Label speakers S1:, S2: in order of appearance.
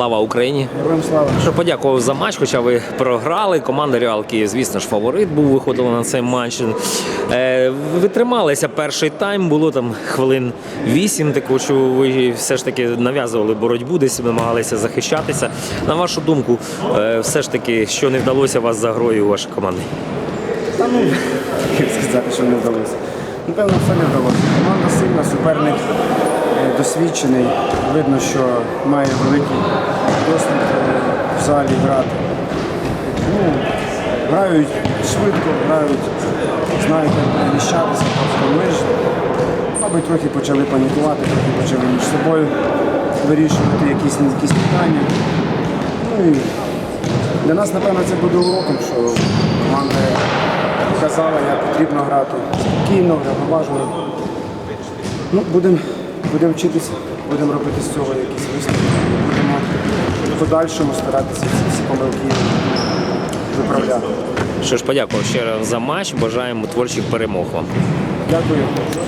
S1: слава Україні!
S2: Героям слава.
S1: Що подякував за матч, хоча ви програли. Команда Реал Київ, звісно ж, фаворит був, виходила на цей матч. Е, ви трималися перший тайм, було там хвилин вісім, таку, що ви все ж таки нав'язували боротьбу, десь намагалися захищатися. На вашу думку, е, все ж таки, що не вдалося вас за грою у вашій команді?
S2: Та ну, сказати, що не вдалося. Напевно, все не вдалося. Команда сильна, суперник досвідчений. Видно, що має великий досвід е, в залі грати. Ну, грають швидко, грають, знають, як переміщатися. Тобто ми мабуть, трохи почали панікувати, трохи почали між собою вирішувати якісь, якісь питання. Ну і для нас, напевно, це буде уроком, що команда показала, як потрібно грати спокійно, врівноважено. Ну, будемо будем вчитися, будемо робити з цього якісь висновки. Будемо в подальшому старатися ці всі помилки виправляти.
S1: Що ж, подякував ще раз за матч. Бажаємо творчих перемог вам.
S2: Дякую.